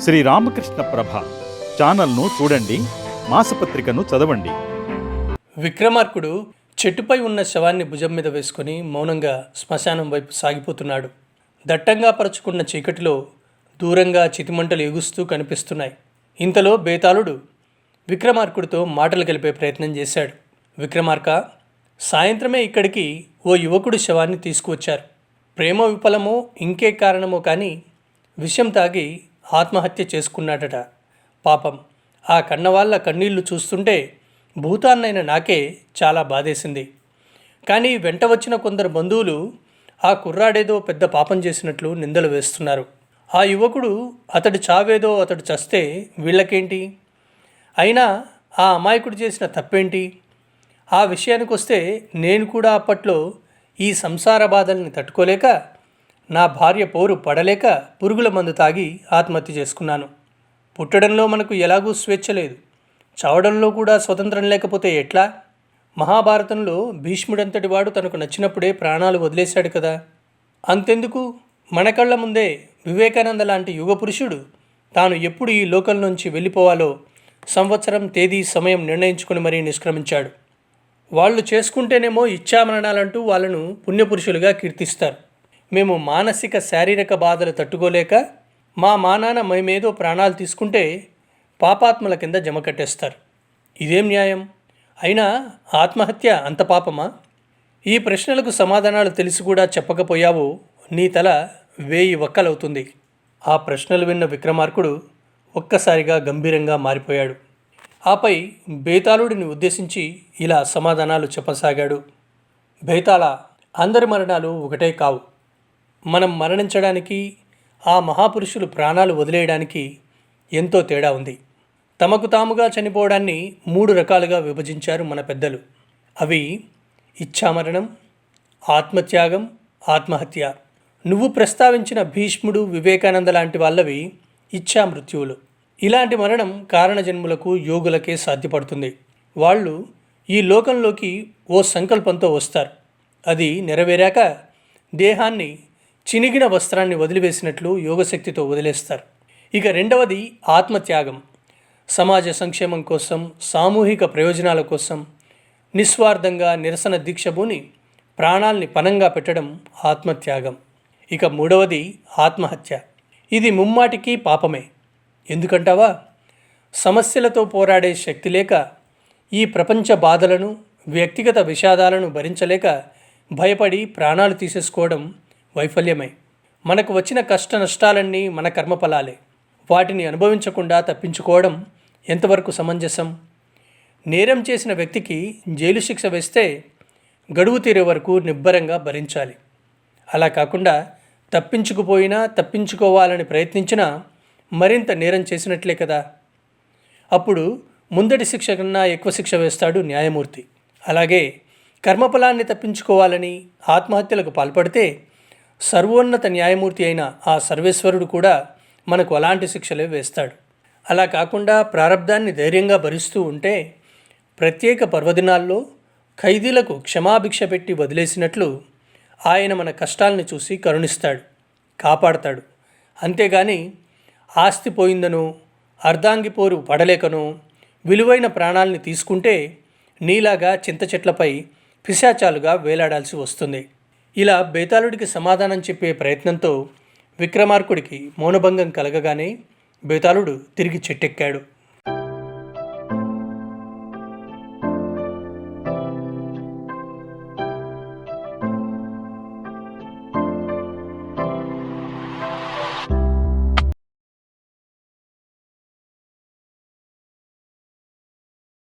శ్రీ రామకృష్ణ ప్రభ ఛానల్ను చూడండి మాసపత్రికను చదవండి. విక్రమార్కుడు చెట్టుపై ఉన్న శవాన్ని భుజం మీద వేసుకొని మౌనంగా శ్మశానం వైపు సాగిపోతున్నాడు. దట్టంగా పరుచుకున్న చీకటిలో దూరంగా చితిమంటలు ఎగుస్తూ కనిపిస్తున్నాయి. ఇంతలో బేతాళుడు విక్రమార్కుడితో మాటలు కలిపే ప్రయత్నం చేశాడు. విక్రమార్క సాయంత్రమే ఇక్కడికి ఓ యువకుడు శవాన్ని తీసుకువచ్చారు. ప్రేమ విఫలమో ఇంకే కారణమో కానీ విషయం తాగి ఆత్మహత్య చేసుకున్నాడట. పాపం. ఆ కన్నవాళ్ళ కన్నీళ్ళు చూస్తుంటే భూతాన్నైన నాకే చాలా బాధేసింది. కానీ వెంట వచ్చిన కొందరు బంధువులు ఆ కుర్రాడేదో పెద్ద పాపం చేసినట్లు నిందలు వేస్తున్నారు. ఆ యువకుడు అతడు చావేదో అతడు చస్తే వీళ్ళకేంటి? అయినా ఆ అమాయకుడు చేసిన తప్పేంటి? ఆ విషయానికి వస్తే నేను కూడా అప్పట్లో ఈ సంసార బాధల్ని తట్టుకోలేక నా భార్య పోరు పడలేక పురుగుల మందు తాగి ఆత్మహత్య చేసుకున్నాను. పుట్టడంలో మనకు ఎలాగూ స్వేచ్ఛ లేదు. చావడంలో కూడా స్వతంత్రం లేకపోతే ఎట్లా? మహాభారతంలో భీష్ముడంతటి వాడు తనకు నచ్చినప్పుడే ప్రాణాలు వదిలేశాడు కదా. అంతెందుకు? మన కళ్ళ ముందే వివేకానంద లాంటి యుగ పురుషుడు తాను ఎప్పుడు ఈ లోకం నుంచి వెళ్ళిపోవాలో సంవత్సరం తేదీ సమయం నిర్ణయించుకుని మరీ నిష్క్రమించాడు. వాళ్ళు చేసుకుంటేనేమో ఇచ్చామరణాలంటూ వాళ్ళను పుణ్యపురుషులుగా కీర్తిస్తారు. మేము మానసిక శారీరక బాధలు తట్టుకోలేక మా మానాన మేమేదో ప్రాణాలు తీసుకుంటే పాపాత్మల కింద జమ కట్టేస్తారు. ఇదేం న్యాయం? అయినా ఆత్మహత్య అంత పాపమా? ఈ ప్రశ్నలకు సమాధానాలు తెలిసి కూడా చెప్పకపోయావో నీ తల వేయి వక్కలవుతుంది. ఆ ప్రశ్నలు విన్న విక్రమార్కుడు ఒక్కసారిగా గంభీరంగా మారిపోయాడు. ఆపై బేతాళుడిని ఉద్దేశించి ఇలా సమాధానాలు చెప్పసాగాడు. బేతాళ అందరి మరణాలు ఒకటే కావు. మనం మరణించడానికి ఆ మహాపురుషులు ప్రాణాలు వదిలేయడానికి ఎంతో తేడా ఉంది. తమకు తాముగా చనిపోవడాన్ని మూడు రకాలుగా విభజించారు మన పెద్దలు. అవి ఇచ్ఛామరణం ఆత్మత్యాగం ఆత్మహత్య. నువ్వు ప్రస్తావించిన భీష్ముడు వివేకానంద లాంటి వాళ్ళవి ఇచ్ఛా మృత్యువులు ఇలాంటి మరణం కారణజన్ములకు యోగులకే సాధ్యపడుతుంది. వాళ్ళు ఈ లోకంలోకి ఓ సంకల్పంతో వస్తారు. అది నెరవేరాక దేహాన్ని చినిగిన వస్త్రాన్ని వదిలివేసినట్లు యోగశక్తితో వదిలేస్తారు. ఇక రెండవది ఆత్మత్యాగం. సమాజ సంక్షేమం కోసం సామూహిక ప్రయోజనాల కోసం నిస్వార్థంగా నిరసన దీక్షభూని ప్రాణాల్ని పనంగా పెట్టడం ఆత్మత్యాగం. ఇక మూడవది ఆత్మహత్య. ఇది ముమ్మాటికి పాపమే. ఎందుకంటావా? సమస్యలతో పోరాడే శక్తి లేక ఈ ప్రపంచ బాధలను వ్యక్తిగత విషాదాలను భరించలేక భయపడి ప్రాణాలు తీసేసుకోవడం వైఫల్యమే. మనకు వచ్చిన కష్ట నష్టాలన్నీ మన కర్మఫలాలే. వాటిని అనుభవించకుండా తప్పించుకోవడం ఎంతవరకు సమంజసం? నేరం చేసిన వ్యక్తికి జైలు శిక్ష వేస్తే గడువు తీరే వరకు నిబ్బరంగా భరించాలి. అలా కాకుండా తప్పించుకుపోయినా తప్పించుకోవాలని ప్రయత్నించినా మరింత నేరం చేసినట్లే కదా. అప్పుడు ముందటి శిక్ష కన్నా ఎక్కువ శిక్ష వేస్తాడు న్యాయమూర్తి. అలాగే కర్మఫలాన్ని తప్పించుకోవాలని ఆత్మహత్యలకు పాల్పడితే సర్వోన్నత న్యాయమూర్తి అయిన ఆ సర్వేశ్వరుడు కూడా మనకు అలాంటి శిక్షలే వేస్తాడు. అలా కాకుండా ప్రారంధాన్ని ధైర్యంగా భరిస్తూ ఉంటే ప్రత్యేక పర్వదినాల్లో ఖైదీలకు క్షమాభిక్ష పెట్టి వదిలేసినట్లు ఆయన మన కష్టాల్ని చూసి కరుణిస్తాడు కాపాడతాడు. అంతేగాని ఆస్తి పోయిందనో అర్ధాంగిపోరు పడలేకనో విలువైన ప్రాణాల్ని తీసుకుంటే నీలాగా చింత చెట్లపై పిశాచాలుగా వేలాడాల్సి వస్తుంది. ఇలా బేతాళుడికి సమాధానం చెప్పే ప్రయత్నంతో విక్రమార్కుడికి మౌనభంగం కలగగానే బేతాళుడు తిరిగి చెట్టెక్కాడు.